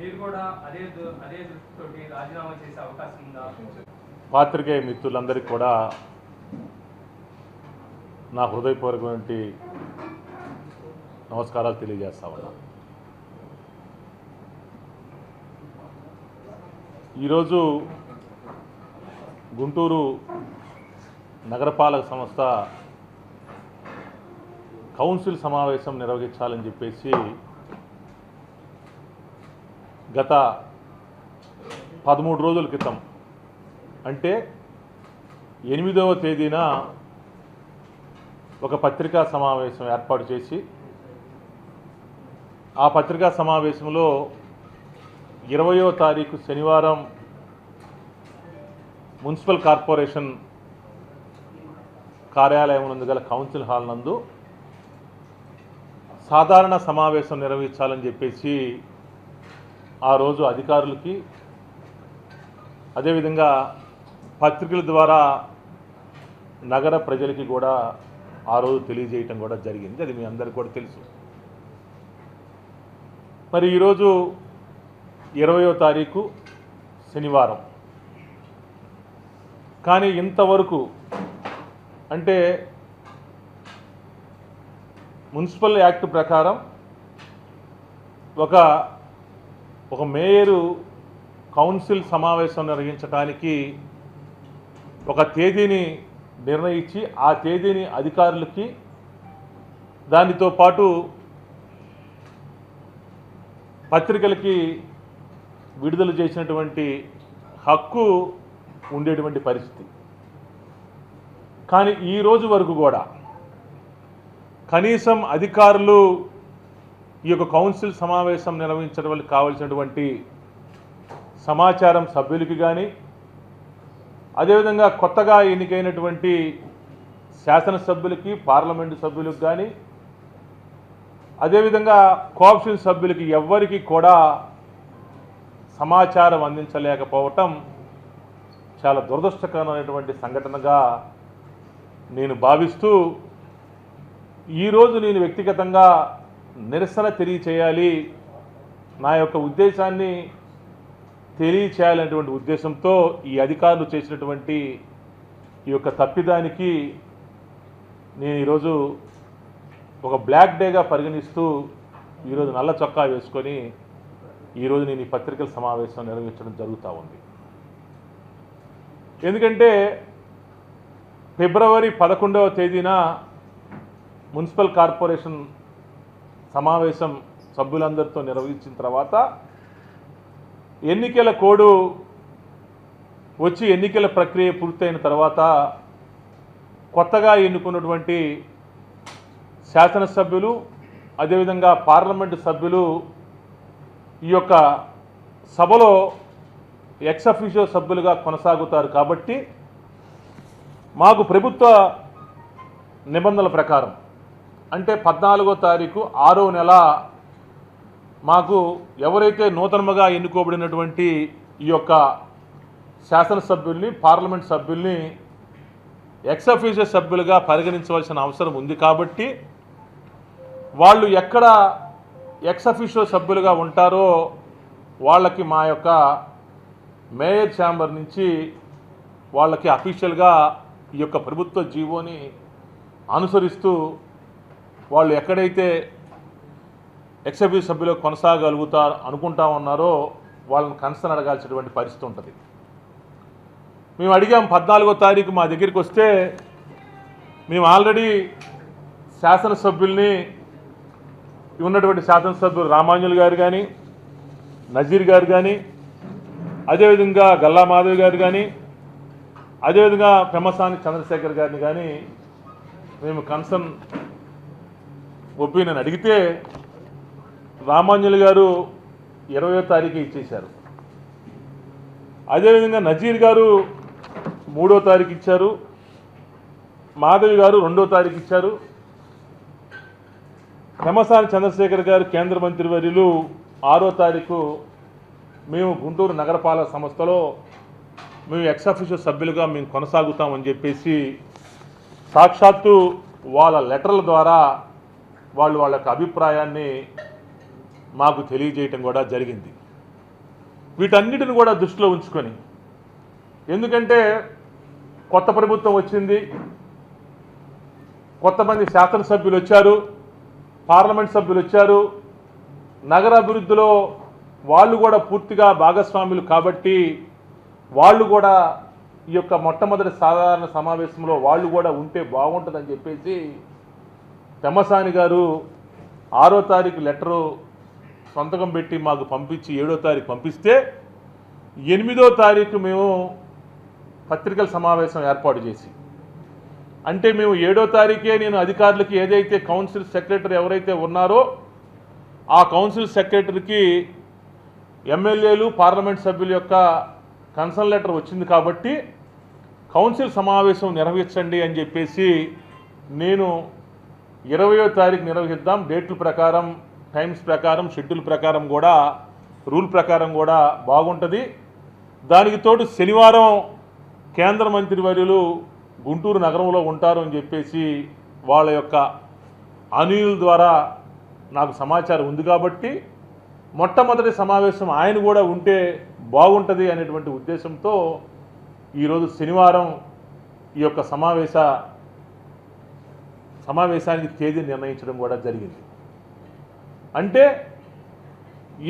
మీరు కూడా అదే అదే దృష్టితోటి రాజీనామా చేసే అవకాశం ఉందా? పాత్రికేయ మిత్రులందరికీ కూడా నా హృదయపూర్వకమైన నమస్కారాలు తెలియజేస్తా ఉన్నా. ఈరోజు గుంటూరు నగరపాలక సంస్థ కౌన్సిల్ సమావేశం నిర్వహించాలని చెప్పేసి గత పదమూడు రోజుల క్రితం. అంటే ఎనిమిదవ తేదీన ఒక పత్రికా సమావేశం ఏర్పాటు చేసి ఆ పత్రికా సమావేశంలో ఇరవయో తారీఖు శనివారం మున్సిపల్ కార్పొరేషన్ కార్యాలయం నందు గల కౌన్సిల్ హాల్ నందు సాధారణ సమావేశం నిర్వహించాలని చెప్పేసి ఆ రోజు అధికారులకి అదేవిధంగా పత్రికల ద్వారా నగర ప్రజలకి కూడా ఆ రోజు తెలియజేయటం కూడా జరిగింది. అది మీ అందరికీ కూడా తెలుసు. మరి ఈరోజు ఇరవయో తారీఖు శనివారం. కానీ ఇంతవరకు అంటే మున్సిపల్ యాక్ట్ ప్రకారం ఒక ఒక మేయరు కౌన్సిల్ సమావేశం నిర్వహించడానికి ఒక తేదీని నిర్ణయించి ఆ తేదీని అధికారులకి దానితో పాటు పత్రికలకి విడుదల చేసినటువంటి హక్కు ఉండేటువంటి పరిస్థితి. కానీ ఈ రోజు వరకు కూడా కనీసం అధికారులు ఈ యొక్క కౌన్సిల్ సమావేశం నిర్వహించడం వల్ల కావలసినటువంటి సమాచారం సభ్యులకి కానీ అదేవిధంగా కొత్తగా ఎన్నికైనటువంటి శాసనసభ్యులకి పార్లమెంటు సభ్యులకు కానీ అదేవిధంగా కోఆప్షన్ సభ్యులకి ఎవ్వరికి కూడా సమాచారం అందించలేకపోవటం చాలా దురదృష్టకరమైనటువంటి సంఘటనగా నేను భావిస్తూ ఈరోజు నేను వ్యక్తిగతంగా నిరసన తెలియచేయాలి. నా యొక్క ఉద్దేశాన్ని తెలియచేయాలనేటువంటి ఉద్దేశంతో ఈ అధికారులు చేసినటువంటి ఈ యొక్క తప్పిదానికి నేను ఈరోజు ఒక బ్లాక్ డేగా పరిగణిస్తూ ఈరోజు నల్ల చొక్కా వేసుకొని ఈరోజు నేను ఈ పత్రికల సమావేశం నిర్వహించడం జరుగుతూ ఉంది. ఎందుకంటే ఫిబ్రవరి పదకొండవ తేదీన మున్సిపల్ కార్పొరేషన్ సమావేశం సభ్యులందరితో నిర్వహించిన తర్వాత ఎన్నికల కోడు వచ్చి ఎన్నికల ప్రక్రియ పూర్తయిన తర్వాత కొత్తగా ఎన్నుకున్నటువంటి శాసనసభ్యులు అదేవిధంగా పార్లమెంటు సభ్యులు ఈ యొక్క సభలో ఎక్సఫిషియో సభ్యులుగా కొనసాగుతారు కాబట్టి మాకు ప్రభుత్వ నిబంధనల ప్రకారం అంటే పద్నాలుగో తారీఖు ఆరో నెల మాకు ఎవరైతే నూతనముగా ఎన్నుకోబడినటువంటి ఈ యొక్క శాసనసభ్యుల్ని పార్లమెంట్ సభ్యుల్ని ఎక్స్ సభ్యులుగా పరిగణించవలసిన అవసరం ఉంది కాబట్టి వాళ్ళు ఎక్కడ ఎక్సఫిషియల్ సభ్యులుగా ఉంటారో వాళ్ళకి మా యొక్క మేయర్ ఛాంబర్ నుంచి వాళ్ళకి అఫీషియల్గా ఈ యొక్క ప్రభుత్వ జీవోని అనుసరిస్తూ వాళ్ళు ఎక్కడైతే ఎక్సబ్యూ సభ్యులు కొనసాగలుగుతారు అనుకుంటా ఉన్నారో వాళ్ళని కన్సర్న్ అడగాల్సినటువంటి పరిస్థితి ఉంటుంది. మేము అడిగాం పద్నాలుగో తారీఖు మా దగ్గరికి వస్తే మేము ఆల్రెడీ శాసనసభ్యుల్ని ఉన్నటువంటి శాసనసభ్యులు రామాంజులు గారు కానీ నజీర్ గారు కానీ అదేవిధంగా గల్లా మాధవ్ గారు కానీ అదేవిధంగా పెమ్మసాని చంద్రశేఖర్ గారిని కానీ మేము కన్సర్న్ ఒపీనియన్ అడిగితే రామాంజలి గారు ఇరవయో తారీఖు ఇచ్చేశారు. అదేవిధంగా నజీర్ గారు మూడో తారీఖు ఇచ్చారు. మాధవి గారు రెండో తారీఖు ఇచ్చారు. పెమసాని చంద్రశేఖర్ గారు కేంద్ర మంత్రి వర్యులు ఆరో తారీఖు మేము గుంటూరు నగరపాలక సంస్థలో మేము ఎక్స్అఫీషియల్ సభ్యులుగా మేము కొనసాగుతామని చెప్పేసి సాక్షాత్తు వాళ్ళ లెటర్ల ద్వారా వాళ్ళు వాళ్ళ అభిప్రాయాన్ని మాకు తెలియజేయటం కూడా జరిగింది. వీటన్నిటిని కూడా దృష్టిలో ఉంచుకొని ఎందుకంటే కొత్త ప్రభుత్వం వచ్చింది కొంతమంది శాసనసభ్యులు వచ్చారు పార్లమెంట్ సభ్యులు వచ్చారు నగరాభివృద్ధిలో వాళ్ళు కూడా పూర్తిగా భాగస్వాములు కాబట్టి వాళ్ళు కూడా ఈ యొక్క మొట్టమొదటి సాధారణ సమావేశంలో వాళ్ళు కూడా ఉంటే బాగుంటుందని చెప్పేసి తెమ్మసాని గారు ఆరో తారీఖు లెటరు సంతకం పెట్టి మాకు పంపించి ఏడో తారీఖు పంపిస్తే ఎనిమిదో తారీఖు మేము పత్రికల సమావేశం ఏర్పాటు చేసి అంటే మేము ఏడో తారీఖే నేను అధికారులకి ఏదైతే కౌన్సిల్ సెక్రటరీ ఎవరైతే ఉన్నారో ఆ కౌన్సిల్ సెక్రటరీకి ఎమ్మెల్యేలు పార్లమెంట్ సభ్యుల యొక్క కన్సర్న్ లెటర్ వచ్చింది కాబట్టి కౌన్సిల్ సమావేశం నిర్వహించండి అని చెప్పేసి నేను ఇరవయో తారీఖు నిర్వహిద్దాం. డేట్ల ప్రకారం టైమ్స్ ప్రకారం షెడ్యూల్ ప్రకారం కూడా రూల్ ప్రకారం కూడా బాగుంటుంది. దానికి తోడు శనివారం కేంద్ర మంత్రి వర్యులు గుంటూరు నగరంలో ఉంటారు అని చెప్పేసి వాళ్ళ యొక్క అనుయుల ద్వారా నాకు సమాచారం ఉంది కాబట్టి మొట్టమొదటి సమావేశం ఆయన కూడా ఉంటే బాగుంటుంది అనేటువంటి ఉద్దేశంతో ఈరోజు శనివారం ఈ యొక్క సమావేశ సమావేశానికి తేదీ నిర్ణయించడం కూడా జరిగింది. అంటే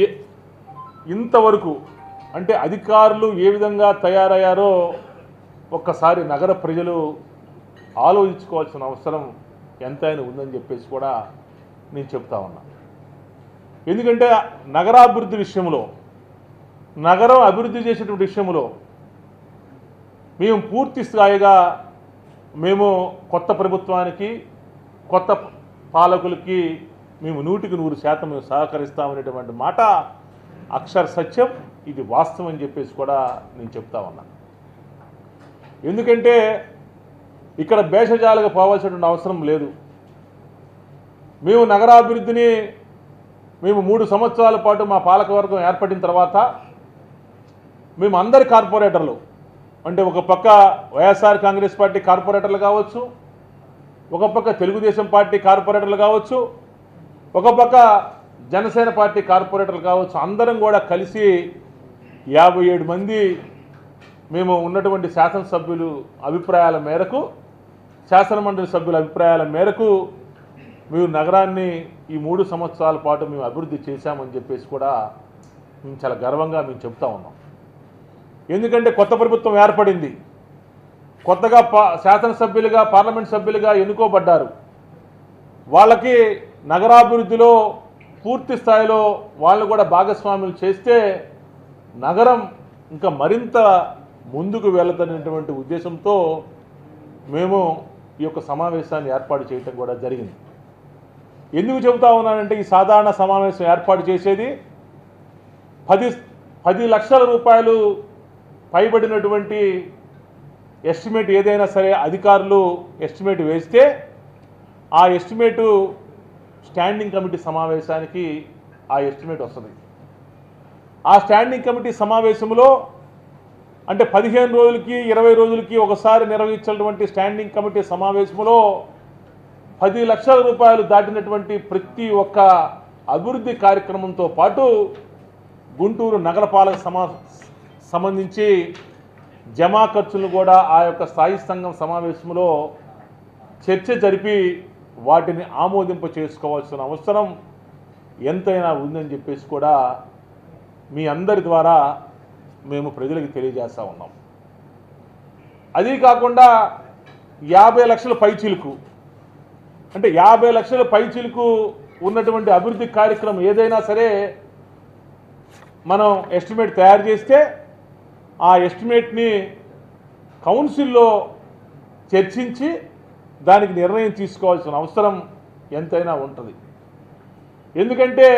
ఏ ఇంతవరకు అంటే అధికారులు ఏ విధంగా తయారయ్యారో ఒక్కసారి నగర ప్రజలు ఆలోచించుకోవాల్సిన అవసరం ఎంతైనా ఉందని చెప్పేసి కూడా నేను చెప్తా ఉన్నా. ఎందుకంటే నగరాభివృద్ధి విషయంలో నగరం అభివృద్ధి చేసేటువంటి విషయంలో మేము పూర్తి స్థాయిగా మేము కొత్త ప్రభుత్వానికి కొత్త పాలకులకి మేము నూటికి నూరు శాతం మేము సహకరిస్తామనేటువంటి మాట అక్షర సత్యం. ఇది వాస్తవం అని చెప్పేసి కూడా నేను చెప్తా ఉన్నా. ఎందుకంటే ఇక్కడ భేషజాలుగా పోవాల్సినటువంటి అవసరం లేదు. మేము నగరాభివృద్ధిని మేము మూడు సంవత్సరాల పాటు మా పాలకవర్గం ఏర్పడిన తర్వాత మేము అందరి కార్పొరేటర్లు అంటే ఒక పక్క వైఎస్ఆర్ కాంగ్రెస్ పార్టీ కార్పొరేటర్లు కావచ్చు ఒక పక్క తెలుగుదేశం పార్టీ కార్పొరేటర్లు కావచ్చు ఒక పక్క జనసేన పార్టీ కార్పొరేటర్లు కావచ్చు అందరం కూడా కలిసి యాభై ఏడు మంది మేము ఉన్నటువంటి శాసనసభ్యులు అభిప్రాయాల మేరకు శాసనమండలి సభ్యుల అభిప్రాయాల మేరకు మేము నగరాన్ని ఈ మూడు సంవత్సరాల పాటు మేము అభివృద్ధి చేశామని చెప్పేసి కూడా మేము చాలా గర్వంగా మేము చెప్తా ఉన్నాం. ఎందుకంటే కొత్త ప్రభుత్వం ఏర్పడింది. కొత్తగా పా శాసనసభ్యులుగా పార్లమెంట్ సభ్యులుగా ఎన్నుకోబడ్డారు. వాళ్ళకి నగరాభివృద్ధిలో పూర్తి స్థాయిలో వాళ్ళు కూడా భాగస్వాములు చేస్తే నగరం ఇంకా మరింత ముందుకు వెళుతున్నటువంటి ఉద్దేశంతో మేము ఈ యొక్క సమావేశాన్ని ఏర్పాటు చేయటం కూడా జరిగింది. ఎందుకు చెబుతా ఉన్నానంటే ఈ సాధారణ సమావేశం ఏర్పాటు చేసేది పది పది లక్షల రూపాయలు పైబడినటువంటి ఎస్టిమేట్ ఏదైనా సరే అధికారులు ఎస్టిమేట్ వేస్తే ఆ ఎస్టిమేటు స్టాండింగ్ కమిటీ సమావేశానికి ఆ ఎస్టిమేట్ వస్తుంది. ఆ స్టాండింగ్ కమిటీ సమావేశంలో అంటే పదిహేను రోజులకి ఇరవై రోజులకి ఒకసారి నిర్వహించినటువంటి స్టాండింగ్ కమిటీ సమావేశంలో పది లక్షల రూపాయలు దాటినటువంటి ప్రతి ఒక్క అభివృద్ధి కార్యక్రమంతో పాటు గుంటూరు నగరపాలక సమా సంబంధించి జమా ఖర్చులు కూడా ఆ యొక్క స్థాయి సంఘం సమావేశంలో చర్చ జరిపి వాటిని ఆమోదింప చేసుకోవాల్సిన అవసరం ఎంతైనా ఉందని చెప్పేసి కూడా మీ అందరి ద్వారా మేము ప్రజలకు తెలియజేస్తూ ఉన్నాం. అదీ కాకుండా యాభై లక్షల పైచిలుకు అంటే యాభై లక్షల పైచిలుకు ఉన్నటువంటి అభివృద్ధి కార్యక్రమం ఏదైనా సరే మనం ఎస్టిమేట్ తయారు చేస్తే ఆ ఎస్టిమేట్ని కౌన్సిల్లో చర్చించి దానికి నిర్ణయం తీసుకోవాల్సిన అవసరం ఎంతైనా ఉంటుంది. ఎందుకంటే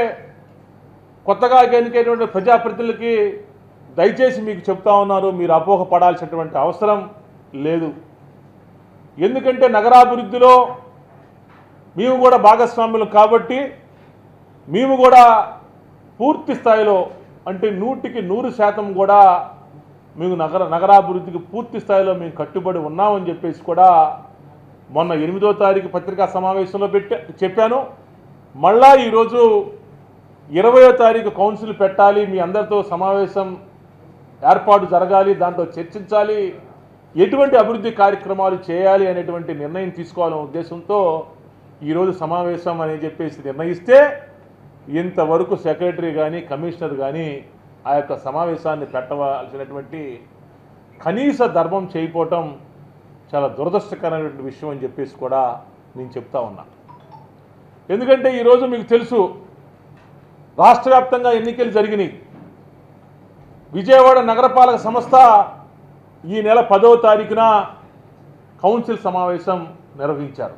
కొత్తగా ఎన్నికైనటువంటి ప్రజాప్రతినిధులకి దయచేసి మీకు చెప్తా ఉన్నారు మీరు అపోహ పడాల్సినటువంటి అవసరం లేదు. ఎందుకంటే నగరాభివృద్ధిలో మేము కూడా భాగస్వాములు కాబట్టి మేము కూడా పూర్తి స్థాయిలో అంటే నూటికి నూరు శాతం కూడా మేము నగర నగరాభివృద్ధికి పూర్తి స్థాయిలో మేము కట్టుబడి ఉన్నామని చెప్పేసి కూడా మొన్న ఎనిమిదో తారీఖు పత్రికా సమావేశంలో పెట్టా చెప్పాను. మళ్ళా ఈరోజు ఇరవయో తారీఖు కౌన్సిల్ పెట్టాలి మీ అందరితో సమావేశం ఏర్పాటు జరగాలి దాంట్లో చర్చించాలి ఎటువంటి అభివృద్ధి కార్యక్రమాలు చేయాలి అనేటువంటి నిర్ణయం తీసుకోవాలనే ఉద్దేశంతో ఈరోజు సమావేశం అని చెప్పేసి నిర్ణయిస్తే ఇంతవరకు సెక్రటరీ కానీ కమిషనర్ కానీ ఆ యొక్క సమావేశాన్ని పెట్టవలసినటువంటి కనీస ధర్మం చేయకపోవటం చాలా దురదృష్టకరమైనటువంటి విషయం అని చెప్పేసి కూడా నేను చెప్తా ఉన్నా. ఎందుకంటే ఈరోజు మీకు తెలుసు రాష్ట్ర వ్యాప్తంగా ఎన్నికలు జరిగినాయి. విజయవాడ నగరపాలక సంస్థ ఈ నెల పదవ తారీఖున కౌన్సిల్ సమావేశం నిర్వహించారు.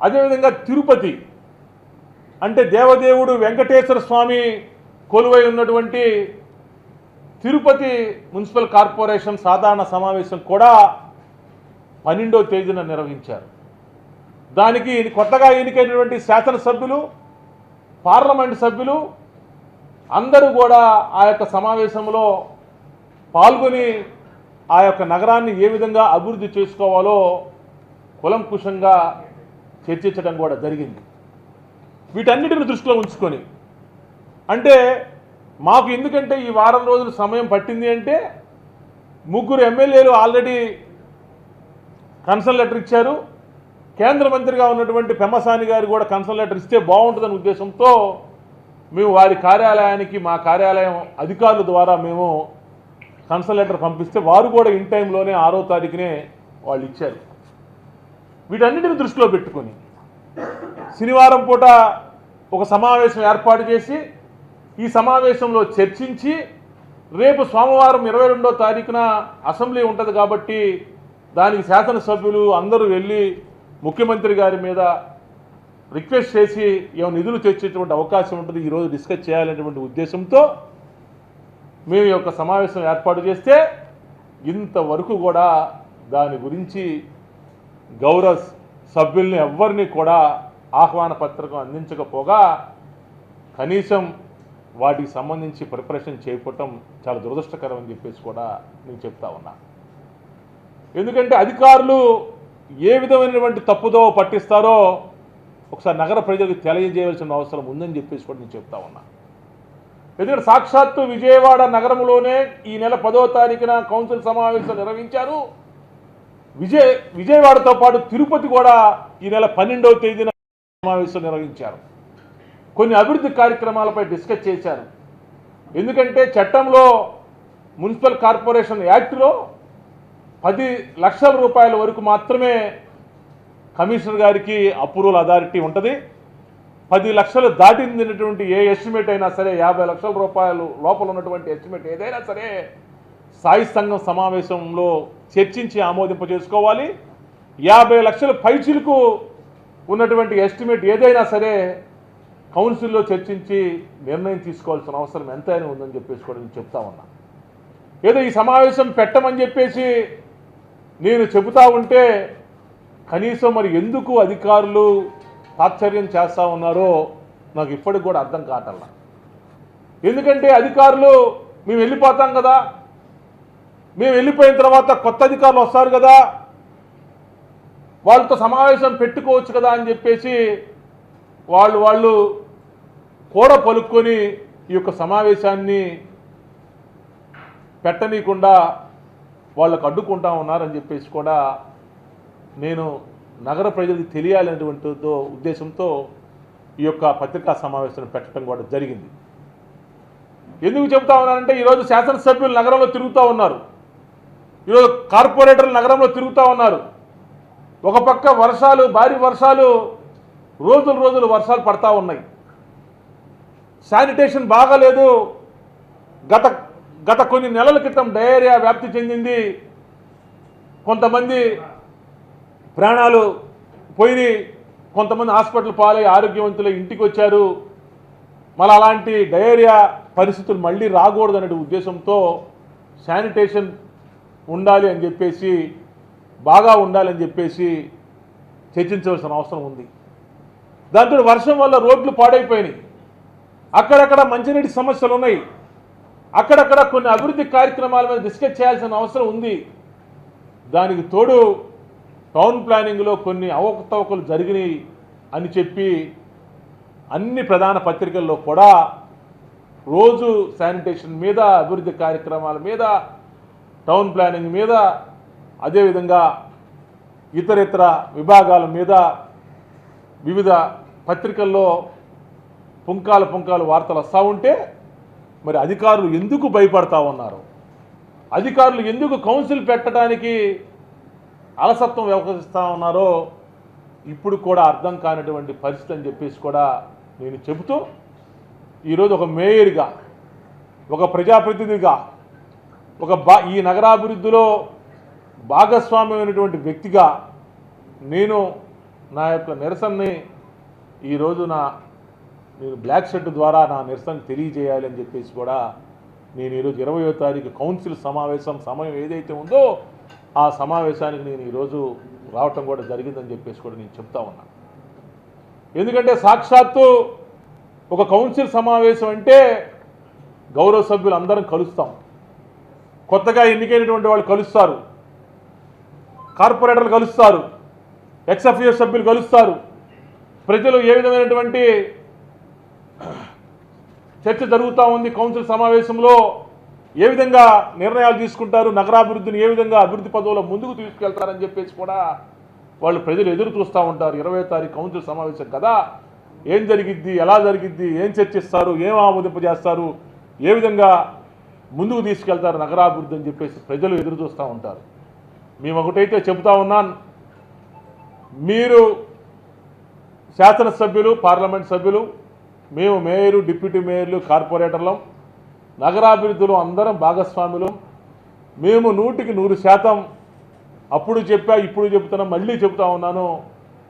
అదేవిధంగా తిరుపతి అంటే దేవదేవుడు వెంకటేశ్వర స్వామి కొలువై ఉన్నటువంటి తిరుపతి మున్సిపల్ కార్పొరేషన్ సాధారణ సమావేశం కూడా పన్నెండో తేదీన నిర్వహించారు. దానికి కొత్తగా ఎన్నికైనటువంటి శాసనసభ్యులు పార్లమెంట్ సభ్యులు అందరూ కూడా ఆ యొక్క సమావేశంలో పాల్గొని ఆ యొక్క నగరాన్ని ఏ విధంగా అభివృద్ధి చేసుకోవాలో కులంకుశంగా చర్చించడం కూడా జరిగింది. వీటన్నిటిని దృష్టిలో ఉంచుకొని అంటే మాకు ఎందుకంటే ఈ వారం రోజులు సమయం పట్టింది అంటే ముగ్గురు ఎమ్మెల్యేలు ఆల్రెడీ కన్సల్ లెటర్ ఇచ్చారు. కేంద్ర మంత్రిగా ఉన్నటువంటి పెమ్మసాని గారు కూడా కన్సల్ లెటర్ ఇస్తే బాగుంటుందనే ఉద్దేశంతో మేము వారి కార్యాలయానికి మా కార్యాలయం అధికారుల ద్వారా మేము కన్సల్ లెటర్ పంపిస్తే వారు కూడా ఇన్ టైంలోనే ఆరో తారీఖునే వాళ్ళు ఇచ్చారు. వీటన్నిటిని దృష్టిలో పెట్టుకొని శనివారం పూట ఒక సమావేశం ఏర్పాటు చేసి ఈ సమావేశంలో చర్చించి రేపు సోమవారం ఇరవై రెండో తారీఖున అసెంబ్లీ ఉంటుంది కాబట్టి దానికి శాసనసభ్యులు అందరూ వెళ్ళి ముఖ్యమంత్రి గారి మీద రిక్వెస్ట్ చేసి ఏమైనా నిధులు తెచ్చేటువంటి అవకాశం ఉంటుంది ఈరోజు డిస్కస్ చేయాలనేటువంటి ఉద్దేశంతో మేము ఈ యొక్క సమావేశం ఏర్పాటు చేస్తే ఇంతవరకు కూడా దాని గురించి గౌరవ సభ్యుల్ని ఎవ్వరిని కూడా ఆహ్వాన పత్రిక అందించకపోగా కనీసం వాటికి సంబంధించి ప్రిపరేషన్ చేయకపోవటం చాలా దురదృష్టకరం అని చెప్పేసి కూడా నేను చెప్తా ఉన్నా. ఎందుకంటే అధికారులు ఏ విధమైనటువంటి తప్పుదో పట్టిస్తారో ఒకసారి నగర ప్రజలకు తెలియజేయవలసిన అవసరం ఉందని చెప్పేసి కూడా నేను చెప్తా ఉన్నా. ఎందుకంటే సాక్షాత్తు విజయవాడ నగరంలోనే ఈ నెల పదో తారీఖున కౌన్సిల్ సమావేశం నిర్వహించారు. విజయ విజయవాడతో పాటు తిరుపతి కూడా ఈ నెల పన్నెండవ తేదీన సమావేశం నిర్వహించారు. కొన్ని అభివృద్ధి కార్యక్రమాలపై డిస్కస్ చేశారు. ఎందుకంటే చట్టంలో మున్సిపల్ కార్పొరేషన్ యాక్ట్లో పది లక్షల రూపాయల వరకు మాత్రమే కమిషనర్ గారికి అప్రూవల్ అథారిటీ ఉంటుంది. పది లక్షలు దాటిందినటువంటి ఏ ఎస్టిమేట్ అయినా సరే యాభై లక్షల రూపాయలు లోపల ఉన్నటువంటి ఎస్టిమేట్ ఏదైనా సరే సాయి సంఘం సమావేశంలో చర్చించి ఆమోదింప చేసుకోవాలి యాభై లక్షల పైచిలకు ఉన్నటువంటి ఎస్టిమేట్ ఏదైనా సరే కౌన్సిల్లో చర్చించి నిర్ణయం తీసుకోవాల్సిన అవసరం ఎంతైనా ఉందని చెప్పేసి కూడా నేను చెప్తా ఉన్నా. ఏదో ఈ సమావేశం పెట్టమని చెప్పేసి నేను చెబుతా ఉంటే కనీసం మరి ఎందుకు అధికారులు తాత్సర్యం చేస్తూ ఉన్నారో నాకు ఇప్పటికి కూడా అర్థం కావటల్లా ఎందుకంటే అధికారులు మేము వెళ్ళిపోతాం కదా. మేము వెళ్ళిపోయిన తర్వాత కొత్త అధికారులు వస్తారు కదా. వాళ్ళతో సమావేశం పెట్టుకోవచ్చు కదా అని చెప్పేసి వాళ్ళు వాళ్ళు కూడా పలుక్కొని ఈ యొక్క సమావేశాన్ని పెట్టనీయకుండా వాళ్ళకు అడ్డుకుంటా ఉన్నారని చెప్పేసి కూడా నేను నగర ప్రజలకు తెలియాలనేటువంటి ఉద్దేశంతో ఈ యొక్క పత్రికా సమావేశం పెట్టడం కూడా జరిగింది. ఎందుకు చెప్తా ఉన్నానంటే ఈరోజు శాసనసభ్యులు నగరంలో తిరుగుతూ ఉన్నారు. ఈరోజు కార్పొరేటర్లు నగరంలో తిరుగుతూ ఉన్నారు. ఒక పక్క వర్షాలు భారీ వర్షాలు రోజులు రోజులు వర్షాలు పడతా ఉన్నాయి. శానిటేషన్ బాగాలేదు. గత గత కొన్ని నెలల క్రితం డయేరియా వ్యాప్తి చెందింది. కొంతమంది ప్రాణాలు పోయి కొంతమంది హాస్పిటల్ పాలై ఆరోగ్యవంతులు ఇంటికి వచ్చారు మళ్ళీ అలాంటి డయేరియా పరిస్థితులు మళ్ళీ రాకూడదు అనే ఉద్దేశంతో శానిటేషన్ ఉండాలి అని చెప్పేసి బాగా ఉండాలని చెప్పేసి చర్చించవలసిన అవసరం ఉంది. దాంతో వర్షం వల్ల రోడ్లు పాడైపోయినాయి. అక్కడక్కడ మంచినీటి సమస్యలు ఉన్నాయి. అక్కడక్కడ కొన్ని అభివృద్ధి కార్యక్రమాల మీద డిస్కస్ చేయాల్సిన అవసరం ఉంది. దానికి తోడు టౌన్ ప్లానింగ్లో కొన్ని అవకతవకలు జరిగినాయి అని చెప్పి అన్ని ప్రధాన పత్రికల్లో కూడా రోజు శానిటేషన్ మీద అభివృద్ధి కార్యక్రమాల మీద టౌన్ ప్లానింగ్ మీద అదేవిధంగా ఇతరితర విభాగాల మీద వివిధ పత్రికల్లో పుంకాలు పుంకాలు వార్తలు వస్తూ ఉంటే మరి అధికారులు ఎందుకు భయపడతా ఉన్నారు? అధికారులు ఎందుకు కౌన్సిల్ పెట్టడానికి అలసత్వం వ్యవహరిస్తూ ఉన్నారో ఇప్పుడు కూడా అర్థం కానటువంటి పరిస్థితి అని చెప్పేసి కూడా నేను చెబుతూ ఈరోజు ఒక మేయర్గా ఒక ప్రజాప్రతినిధిగా ఒక బా ఈ నగరాభివృద్ధిలో భాగస్వామ్యమైనటువంటి వ్యక్తిగా నేను నా యొక్క నిరసనని ఈరోజు నా నేను బ్లాక్ షర్ట్ ద్వారా నా నిరసన తెలియజేయాలి అని చెప్పేసి కూడా నేను ఈరోజు ఇరవయో తారీఖు కౌన్సిల్ సమావేశం సమయం ఏదైతే ఉందో ఆ సమావేశానికి నేను ఈరోజు రావటం కూడా జరిగిందని చెప్పేసి కూడా నేను చెప్తా ఉన్నా. ఎందుకంటే సాక్షాత్తు ఒక కౌన్సిల్ సమావేశం అంటే గౌరవ సభ్యులు అందరం కలుస్తాం. కొత్తగా ఎన్నికైనటువంటి వాళ్ళు కలుస్తారు. కార్పొరేటర్లు కలుస్తారు. ఎక్స్ఎఫ్ఏ సభ్యులు కలుస్తారు. ప్రజలు ఏ విధమైనటువంటి చర్చ జరుగుతూ ఉంది కౌన్సిల్ సమావేశంలో ఏ విధంగా నిర్ణయాలు తీసుకుంటారు నగరాభివృద్ధిని ఏ విధంగా అభివృద్ధి పదవుల ముందుకు తీసుకెళ్తారని చెప్పేసి కూడా వాళ్ళు ప్రజలు ఎదురు చూస్తూ ఉంటారు. ఇరవై తారీఖు కౌన్సిల్ సమావేశం కదా. ఏం జరిగిద్ది ఎలా జరిగిద్ది ఏం చర్చిస్తారు ఏం ఆమోదింపజేస్తారు ఏ విధంగా ముందుకు తీసుకెళ్తారు నగరాభివృద్ధి అని చెప్పేసి ప్రజలు ఎదురు చూస్తూ ఉంటారు. మేము ఒకటైతే చెబుతా ఉన్నాను మీరు శాసనసభ్యులు పార్లమెంట్ సభ్యులు మేము మేయరు డిప్యూటీ మేయర్లు కార్పొరేటర్లం నగరాభివృద్ధిలో అందరం భాగస్వాములు. మేము నూటికి నూరు శాతం అప్పుడు చెప్పా ఇప్పుడు చెప్తున్నా మళ్ళీ చెప్తా ఉన్నాను.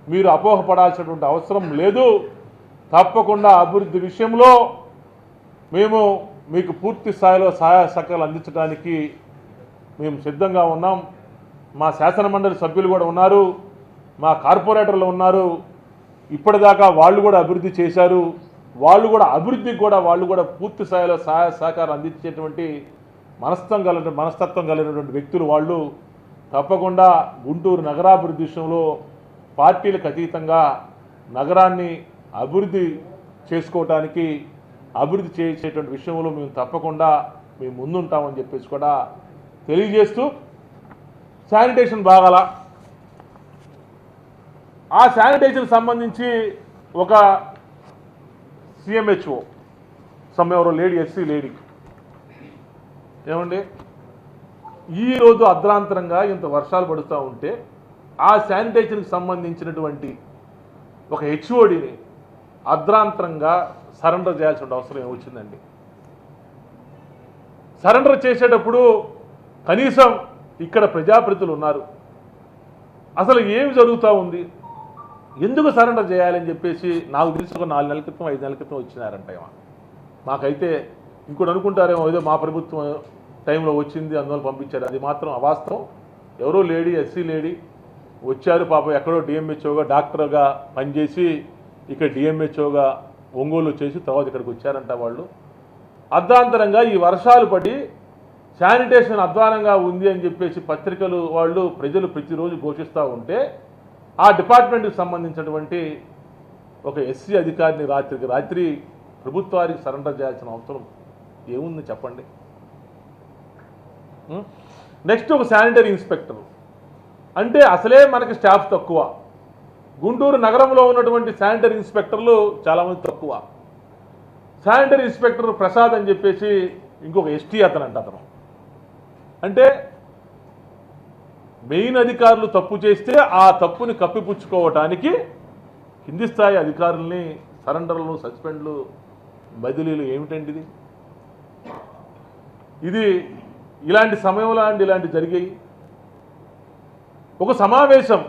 మీరు అపోహపడాల్సినటువంటి అవసరం లేదు. తప్పకుండా అభివృద్ధి విషయంలో మేము మీకు పూర్తి స్థాయిలో సహాయ సహకారాలు అందించడానికి మేము సిద్ధంగా ఉన్నాం. మా శాసనమండలి సభ్యులు కూడా ఉన్నారు. మా కార్పొరేటర్లు ఉన్నారు. ఇప్పటిదాకా వాళ్ళు కూడా అభివృద్ధి చేశారు. వాళ్ళు కూడా అభివృద్ధికి కూడా వాళ్ళు కూడా పూర్తి స్థాయిలో సహాయ సహకారం అందించేటువంటి మనస్తత్వం కలిగిన మనస్తత్వం కలిగినటువంటి వ్యక్తులు వాళ్ళు. తప్పకుండా గుంటూరు నగరాభివృద్ధి విషయంలో పార్టీలకు అతీతంగా నగరాన్ని అభివృద్ధి చేసుకోవటానికి అభివృద్ధి చేసేటువంటి విషయంలో మేము తప్పకుండా మేము ముందుంటామని చెప్పేసి కూడా తెలియజేస్తూ శానిటేషన్ బాగాల ఆ శానిటైజర్ సంబంధించి ఒక సిఎంహెచ్ఓ సమ్ ఎవరో లేడీ ఎస్సీ లేడీ. ఏమండి? ఈ రోజు అర్ధరాంతరంగా ఇంత వర్షాలు పడుతూ ఉంటే ఆ శానిటైజర్కి సంబంధించినటువంటి ఒక హెచ్ఓడిని అర్ధరాంతరంగా సరెండర్ చేయాల్సిన అవసరం ఏమొచ్చిందండి? సరెండర్ చేసేటప్పుడు కనీసం ఇక్కడ ప్రజాప్రతులు ఉన్నారు. అసలు ఏమి జరుగుతూ ఉంది? ఎందుకు సరెండర్ చేయాలని చెప్పేసి నాకు తెలిసి ఒక నాలుగు నెలల క్రితం ఐదు నెలల క్రితం వచ్చినారంట ఏమో మాకైతే ఇంకోటి అనుకుంటారేమో ఏదో మా ప్రభుత్వం టైంలో వచ్చింది అందువల్ల పంపించారు. అది మాత్రం అవాస్తవం. ఎవరో లేడీ ఎస్సీ లేడీ వచ్చారు పాపం ఎక్కడో డిఎంహెచ్ఓగా డాక్టర్గా పనిచేసి ఇక్కడ డిఎంహెచ్ఓగా ఒంగోలు చేసి తర్వాత ఇక్కడికి వచ్చారంట వాళ్ళు. అర్ధాంతరంగా ఈ వర్షాలు పడి శానిటేషన్ అధ్వానంగా ఉంది అని చెప్పేసి పత్రికలు వాళ్ళు ప్రజలు ప్రతిరోజు ఘోషిస్తూ ఉంటే ఆ డిపార్ట్మెంట్కి సంబంధించినటువంటి ఒక ఎస్సీ అధికారిని రాత్రికి రాత్రి ప్రభుత్వానికి సరెండర్ చేయాల్సిన అవసరం ఏముంది చెప్పండి? నెక్స్ట్ ఒక శానిటరీ ఇన్స్పెక్టర్. అంటే అసలే మనకి స్టాఫ్ తక్కువ. గుంటూరు నగరంలో ఉన్నటువంటి శానిటరీ ఇన్స్పెక్టర్లు చాలామంది తక్కువ. శానిటరీ ఇన్స్పెక్టర్ ప్రసాద్ అని చెప్పేసి ఇంకొక ఎస్టీ అతను అంట అతను. అంటే మెయిన్ అధికారులు తప్పు చేస్తే ఆ తప్పుని కప్పిపుచ్చుకోవటానికి కింది స్థాయి అధికారుల్ని సరెండర్లు సస్పెండ్లు బదిలీలు ఏమిటండి ఇది ఇది ఇలాంటి సమయంలో అండి ఇలాంటి జరిగాయి. ఒక సమావేశం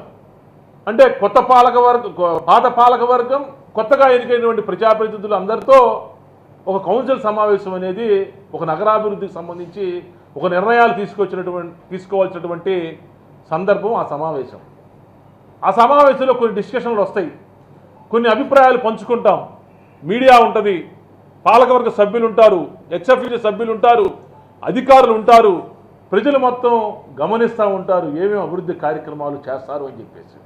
అంటే కొత్త పాలక వర్గం పాత పాలక వర్గం కొత్తగా ఎన్నికైనటువంటి ప్రజాప్రతినిధులు అందరితో ఒక కౌన్సిల్ సమావేశం అనేది ఒక నగరాభివృద్ధికి సంబంధించి ఒక నిర్ణయాలు తీసుకొచ్చినటువంటి తీసుకోవాల్సినటువంటి సందర్భం ఆ సమావేశం. ఆ సమావేశంలో కొన్ని డిస్కషన్లు వస్తాయి. కొన్ని అభిప్రాయాలు పంచుకుంటాం. మీడియా ఉంటుంది. పాలకవర్గ సభ్యులు ఉంటారు హెచ్ఎఫ్ఈ సభ్యులు ఉంటారు అధికారులు ఉంటారు. ప్రజలు మొత్తం గమనిస్తూ ఉంటారు. ఏమేమి అభివృద్ధి కార్యక్రమాలు చేస్తారు అని చెప్పేసి.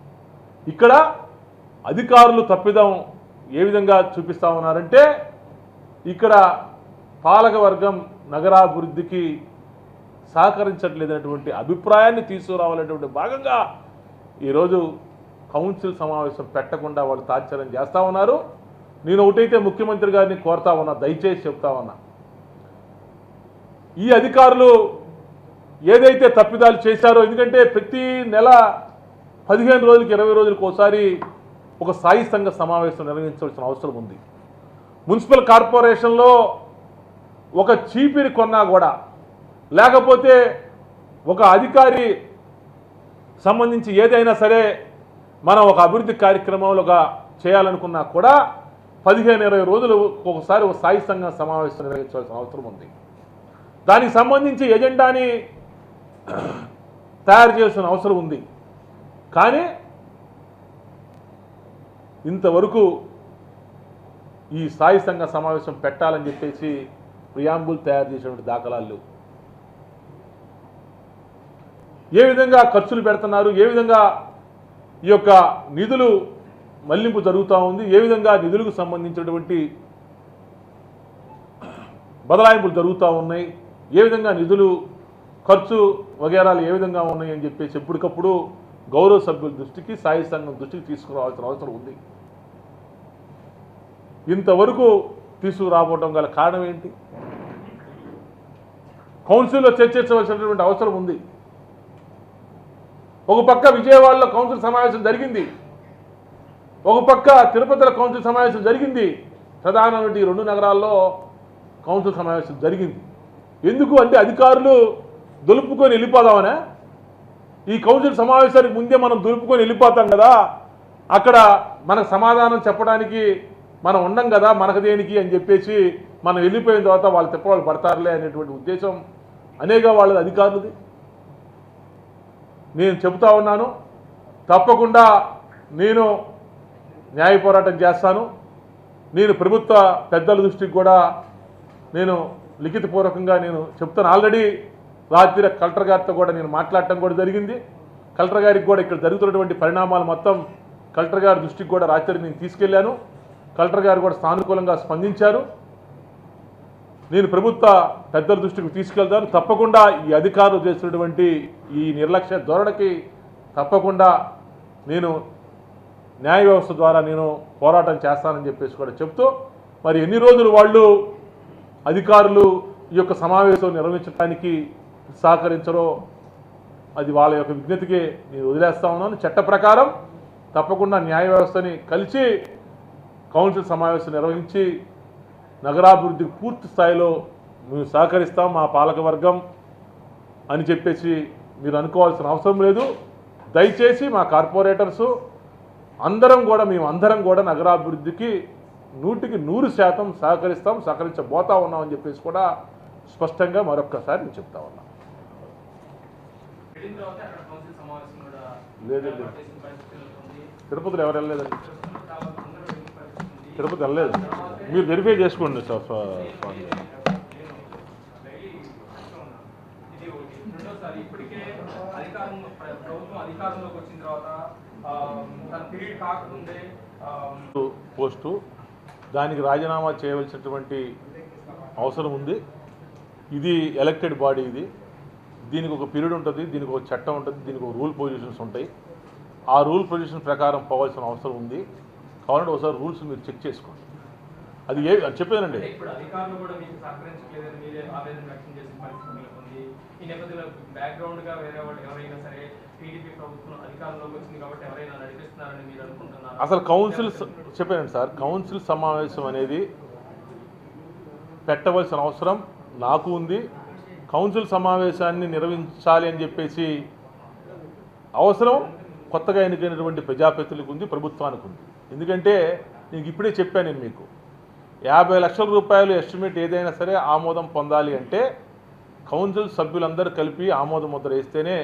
ఇక్కడ అధికారులు తప్పిదం ఏ విధంగా చూపిస్తా ఉన్నారంటే ఇక్కడ పాలకవర్గం నగరాభివృద్ధికి సహకరించట్లేదనేటువంటి అభిప్రాయాన్ని తీసుకురావాలనేటువంటి భాగంగా ఈరోజు కౌన్సిల్ సమావేశం పెట్టకుండా వాళ్ళు తాత్సర్యం చేస్తా ఉన్నారు. నేను ఒకటైతే ముఖ్యమంత్రి గారిని కోరుతా ఉన్నా దయచేసి చెప్తా ఉన్నా. ఈ అధికారులు ఏదైతే తప్పిదాలు చేశారో ఎందుకంటే ప్రతి నెల పదిహేను రోజులకి ఇరవై రోజులకు ఒకసారి ఒక స్థాయి సంఘ సమావేశం నిర్వహించవలసిన అవసరం ఉంది. మున్సిపల్ కార్పొరేషన్లో ఒక చీపిరి కొన్నా కూడా లేకపోతే ఒక అధికారి సంబంధించి ఏదైనా సరే మనం ఒక అభివృద్ధి కార్యక్రమంలోగా చేయాలనుకున్నా కూడా పదిహేను ఇరవై రోజులు ఒకసారి ఒక స్థాయి సంఘం సమావేశం నిర్వహించాల్సిన అవసరం ఉంది. దానికి సంబంధించి ఎజెండాని తయారు చేయాల్సిన అవసరం ఉంది. కానీ ఇంతవరకు ఈ స్థాయి సంఘ సమావేశం పెట్టాలని చెప్పేసి ప్రియాంబుల్ తయారు చేసినటువంటి దాఖలాలు ఏ విధంగా ఖర్చులు పెడుతున్నారు? ఏ విధంగా ఈ యొక్క నిధులు మళ్ళింపు జరుగుతూ ఉంది? ఏ విధంగా నిధులకు సంబంధించినటువంటి బదలాయింపులు జరుగుతూ ఉన్నాయి? ఏ విధంగా నిధులు ఖర్చు వగేరాలు ఏ విధంగా ఉన్నాయి అని చెప్పేసి ఎప్పటికప్పుడు గౌరవ సభ్యుల దృష్టికి సాయి సంఘం దృష్టికి తీసుకురావాల్సిన అవసరం ఉంది. ఇంతవరకు తీసుకురావడం గల కారణం ఏంటి? కౌన్సిల్లో చర్చించవలసినటువంటి అవసరం ఉంది. ఒక పక్క విజయవాడలో కౌన్సిల్ సమావేశం జరిగింది. ఒక పక్క తిరుపతిలో కౌన్సిల్ సమావేశం జరిగింది. ప్రధానమైన ఈ రెండు నగరాల్లో కౌన్సిల్ సమావేశం జరిగింది. ఎందుకు అంటే అధికారులు దులుపుకొని వెళ్ళిపోదామనే? ఈ కౌన్సిల్ సమావేశానికి ముందే మనం దులుపుకొని వెళ్ళిపోతాం కదా? అక్కడ మనకు సమాధానం చెప్పడానికి మనం ఉండం కదా? మనకు దేనికి అని చెప్పేసి మనం వెళ్ళిపోయిన తర్వాత వాళ్ళు తిప్పవాళ్ళు పడతారులే అనేటువంటి ఉద్దేశం అనేక వాళ్ళ అధికారులది. నేను చెబుతా ఉన్నాను. తప్పకుండా నేను న్యాయ పోరాటం చేస్తాను. నేను ప్రభుత్వ పెద్దల దృష్టికి కూడా నేను లిఖితపూర్వకంగా నేను చెప్తాను. ఆల్రెడీ రాత్రి కలెక్టర్ గారితో కూడా నేను మాట్లాడటం కూడా జరిగింది. కలెక్టర్ గారికి కూడా ఇక్కడ జరుగుతున్నటువంటి పరిణామాలు మొత్తం కలెక్టర్ గారి దృష్టికి కూడా రాత్రి నేను తీసుకెళ్ళాను కలెక్టర్ గారు కూడా సానుకూలంగా స్పందించారు. నేను ప్రభుత్వ పెద్దల దృష్టికి తీసుకెళ్తాను. తప్పకుండా ఈ అధికారులు చేసినటువంటి ఈ నిర్లక్ష్య ధోరణికి తప్పకుండా నేను న్యాయ వ్యవస్థ ద్వారా నేను పోరాటం చేస్తానని చెప్పేసి కూడా చెప్తూ మరి ఎన్ని రోజులు వాళ్ళు అధికారులు ఈ యొక్క సమావేశం నిర్వహించడానికి సహకరించరో అది వాళ్ళ యొక్క విజ్ఞతకి నేను వదిలేస్తా ఉన్నాను. చట్ట ప్రకారం తప్పకుండా న్యాయ వ్యవస్థని కలిసి కౌన్సిల్ సమావేశం నిర్వహించి నగరాభివృద్ధికి పూర్తి స్థాయిలో మేము సహకరిస్తాం మా పాలకవర్గం అని చెప్పేసి మీరు అనుకోవాల్సిన అవసరం లేదు దయచేసి మా కార్పొరేటర్సు అందరం కూడా మేము అందరం కూడా నగరాభివృద్ధికి నూటికి నూరు శాతం సహకరిస్తాం సహకరించబోతా ఉన్నామని చెప్పేసి కూడా స్పష్టంగా మరొక్కసారి నేను చెప్తా ఉన్నా వెళ్ళిన తర్వాత అక్కడ కౌన్సిల్ సమావేశం కూడా లేదు, లేదు. చేసిన పరిస్థితి ఉంది. తిరుపతిలో ఎవరు వెళ్ళలేదండి తిరుపతి వెళ్ళలేదు. మీరు వెరిఫై చేసుకోండి సార్ స్వామి ఇప్పటికే అధికారం ప్రభుత్వం అధికారంలోకి వచ్చిన తర్వాత తన పీరియడ్ కాకముందే పోస్టు దానికి రాజీనామా చేయవలసినటువంటి అవసరం ఉంది. ఇది ఎలక్టెడ్ బాడీ ఇది. దీనికి ఒక పీరియడ్ ఉంటుంది దీనికి ఒక చట్టం ఉంటుంది దీనికి ఒక రూల్ పొజిషన్స్ ఉంటాయి. ఆ రూల్ పొజిషన్ ప్రకారం పోవాల్సిన అవసరం ఉంది. కావాలంటే ఒకసారి రూల్స్ మీరు చెక్ చేసుకోండి. అది ఏ అది చెప్పానండి అసలు కౌన్సిల్ చెప్పానండి సార్ కౌన్సిల్ సమావేశం అనేది పెట్టవలసిన అవసరం నాకు ఉంది. కౌన్సిల్ సమావేశాన్ని నిర్వహించాలి అని చెప్పేసి అవసరం కొత్తగా ఎన్నికైనటువంటి ప్రజాప్రతినిధులకు ఉంది ప్రభుత్వానికి ఉంది. ఎందుకంటే నేను ఇప్పుడే చెప్పాను నేను మీకు. యాభై లక్షల రూపాయలు ఎస్టిమేట్ ఏదైనా సరే ఆమోదం పొందాలి అంటే కౌన్సిల్ సభ్యులందరూ కలిపి ఆమోద ముద్ర వేస్తేనే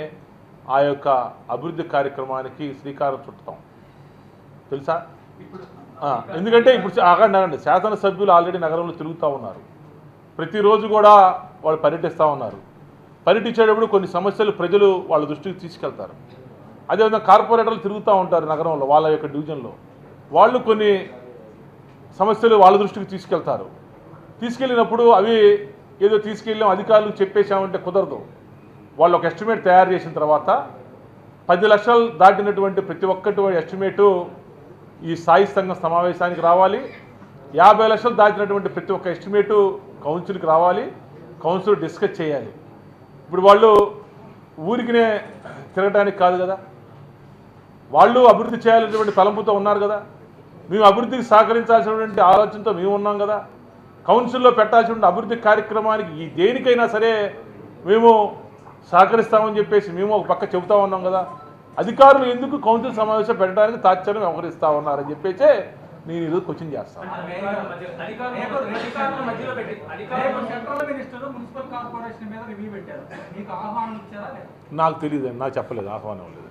ఆ యొక్క అభివృద్ధి కార్యక్రమానికి శ్రీకారం చుట్టం తెలుసా? ఎందుకంటే ఇప్పుడు ఆగండి ఆగండి. శాసనసభ్యులు ఆల్రెడీ నగరంలో తిరుగుతూ ఉన్నారు. ప్రతిరోజు కూడా వాళ్ళు పర్యటిస్తూ ఉన్నారు. పర్యటించేటప్పుడు కొన్ని సమస్యలు ప్రజలు వాళ్ళ దృష్టికి తీసుకెళ్తారు. అదేవిధంగా కార్పొరేటర్లు తిరుగుతూ ఉంటారు నగరంలో వాళ్ళ యొక్క డివిజన్లో. వాళ్ళు కొన్ని సమస్యలు వాళ్ళ దృష్టికి తీసుకెళ్తారు. తీసుకెళ్ళినప్పుడు అవి ఏదో తీసుకెళ్ళాం అధికారులు చెప్పేశామంటే కుదరదు. వాళ్ళు ఒక ఎస్టిమేట్ తయారు చేసిన తర్వాత పది లక్షలు దాటినటువంటి ప్రతి ఒక్కటి ఎస్టిమేటు ఈ స్థాయి సంఘం సమావేశానికి రావాలి. యాభై లక్షలు దాటినటువంటి ప్రతి ఒక్క ఎస్టిమేటు కౌన్సిల్కి రావాలి. కౌన్సిల్ డిస్కస్ చేయాలి. ఇప్పుడు వాళ్ళు ఊరికినే తిరగడానికి కాదు కదా. వాళ్ళు అభివృద్ధి చేయాలనేటువంటి తలంపుతో ఉన్నారు కదా. మేము అభివృద్ధికి సహకరించాల్సినటువంటి ఆలోచనతో మేము ఉన్నాం కదా. కౌన్సిల్లో పెట్టాల్సిన అభివృద్ధి కార్యక్రమానికి ఈ దేనికైనా సరే మేము సహకరిస్తామని చెప్పేసి మేము ఒక పక్క చెబుతా ఉన్నాం కదా. అధికారులు ఎందుకు కౌన్సిల్ సమావేశం పెట్టడానికి తాత్సర్యం వ్యవహరిస్తా ఉన్నారని చెప్పేసి నేను ఈరోజు క్వశ్చన్ చేస్తాను అధికారుల మధ్య- అధికారుల అధికారుల మధ్యలో పెట్టి రేపు అధికారుల సెంట్రల్ మినిస్టర్ మున్సిపల్ కార్పొరేషన్ మీద రివ్యూ పెట్టారు. మీకు ఆహ్వానం ఇచ్చారా లేదా? నాకు తెలియదు నాకు చెప్పలేదు ఆహ్వానం లేదు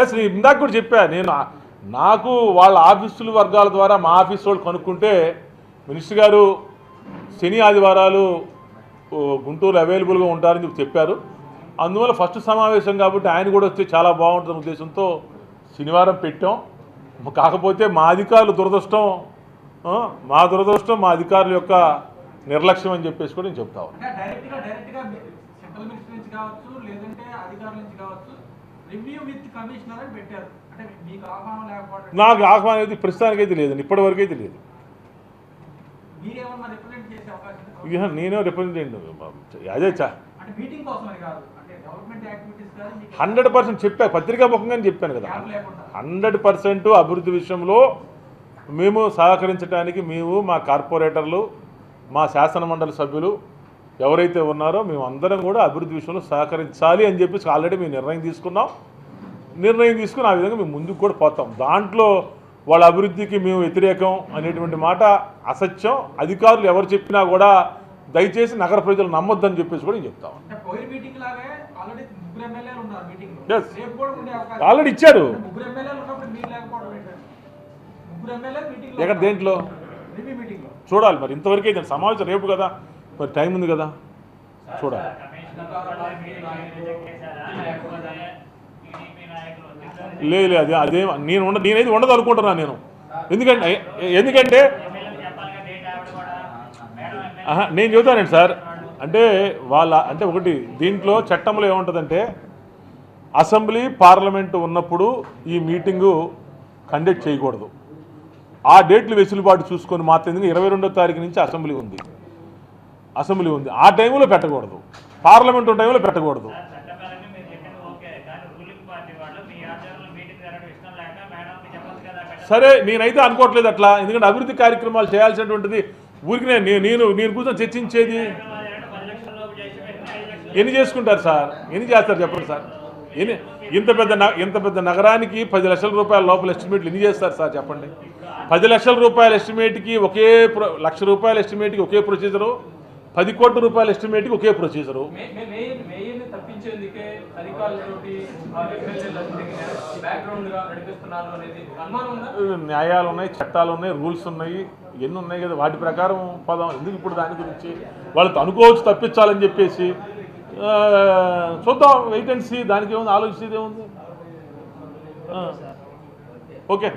ఎస్ ఇందాక కూడా చెప్పా నేను నాకు వాళ్ళ ఆఫీసుల వర్గాల ద్వారా మా ఆఫీస్ వాళ్ళు కనుక్కుంటే మినిస్టర్ గారు శని ఆదివారాలు గుంటూరు అవైలబుల్గా ఉంటారని చెప్పి చెప్పారు. అందువల్ల ఫస్ట్ సమావేశం కాబట్టి ఆయన కూడా వస్తే చాలా బాగుంటుంది ఉద్దేశంతో శనివారం పెట్టాం. కాకపోతే మా అధికారులు దురదృష్టం మా దురదృష్టం మా అధికారుల యొక్క నిర్లక్ష్యం అని చెప్పేసి కూడా నేను చెప్తా నుంచి కావచ్చు లేదంటే అధికారుల నుంచి కావచ్చు రివ్యూ విత్ కమిషనర్ అని పెట్టారు. అంటే మీకు ఆహ్వానం లేకపోవడం నాకు ఆహ్వానం అయితే ప్రస్తుతానికైతే లేదండి ఇప్పటివరకు అయితే లేదు. మీరేమన్నా రిప్రజెంట్ చేసే అవకాశం నేనే రిప్రజెంటేటివ్ అదే చా అంటే మీటింగ్ కాదు హండ్రెడ్ పర్సెంట్ చెప్పా పత్రికా ముఖంగానే చెప్పాను కదా. హండ్రెడ్ పర్సెంట్ అభివృద్ధి విషయంలో మేము సహకరించడానికి మేము మా కార్పొరేటర్లు మా శాసన మండలి సభ్యులు ఎవరైతే ఉన్నారో మేము అందరం కూడా అభివృద్ధి విషయంలో సహకరించాలి అని చెప్పేసి ఆల్రెడీ మేము నిర్ణయం తీసుకున్నాం. నిర్ణయం తీసుకుని ఆ విధంగా మేము ముందుకు కూడా పోతాం. దాంట్లో వాళ్ళ అభివృద్ధికి మేము వ్యతిరేకం అనేటువంటి మాట అసత్యం. అధికారులు ఎవరు చెప్పినా కూడా దయచేసి నగర ప్రజలు నమ్మొద్దని చెప్పేసి కూడా నేను చెప్తాం అంటే పోయిన మీటింగ్ లాగే ఆల్రెడీ ఇచ్చారు. ఎక్కడ దేంట్లో? చూడాలి మరి. ఇంతవరకు సమావేశం రేపు కదా. మరి టైం ఉంది కదా? చూడాలి లేదు లేదు అదే అదే నేను ఉండ నేనైతే ఉండదు అనుకుంటున్నాను నేను. ఎందుకంటే ఎందుకంటే నేను చెబుతానండి సార్. అంటే వాళ్ళ అంటే ఒకటి దీంట్లో చట్టంలో ఏముంటుందంటే అసెంబ్లీ పార్లమెంటు ఉన్నప్పుడు ఈ మీటింగు కండక్ట్ చేయకూడదు. ఆ డేట్లు వెసులుబాటు చూసుకొని మాత్రం ఎందుకంటే ఇరవై రెండో తారీఖు నుంచి అసెంబ్లీ ఉంది. అసెంబ్లీ ఉంది. ఆ టైంలో పెట్టకూడదు. పార్లమెంటు టైంలో పెట్టకూడదు. సరే నేనైతే అనుకోవట్లేదు అట్లా. ఎందుకంటే అభివృద్ధి కార్యక్రమాలు చేయాల్సినటువంటిది ఊరికి నేను నేను నేను కూర్చొని చర్చించేది ఎన్ని చేసుకుంటారు సార్? ఎన్ని చేస్తారు చెప్పండి సార్? ఎన్ని? ఇంత పెద్ద ఇంత పెద్ద నగరానికి పది లక్షల రూపాయల లోపల ఎస్టిమేట్లు ఎన్ని చేస్తారు సార్ చెప్పండి? పది లక్షల రూపాయల ఎస్టిమేట్కి ఒకే ప్రొ- లక్ష రూపాయల ఎస్టిమేట్కి ఒకే ప్రొసీజరు? పది కోట్ల రూపాయల ఎస్టిమేట్కి ఒకే ప్రొసీజరు న్యాయాలు ఉన్నాయి చట్టాలు ఉన్నాయి రూల్స్ ఉన్నాయి ఎన్ని ఉన్నాయి కదా వాటి ప్రకారం పదం. ఎందుకు ఇప్పుడు దాని గురించి? వాళ్ళతో అనుకోవచ్చు తప్పించాలని చెప్పేసి చూద్దాం వెయిట్ అండ్ సీ దానికి ఏముంది? ఆలోచించేది ఏముంది. ఓకే.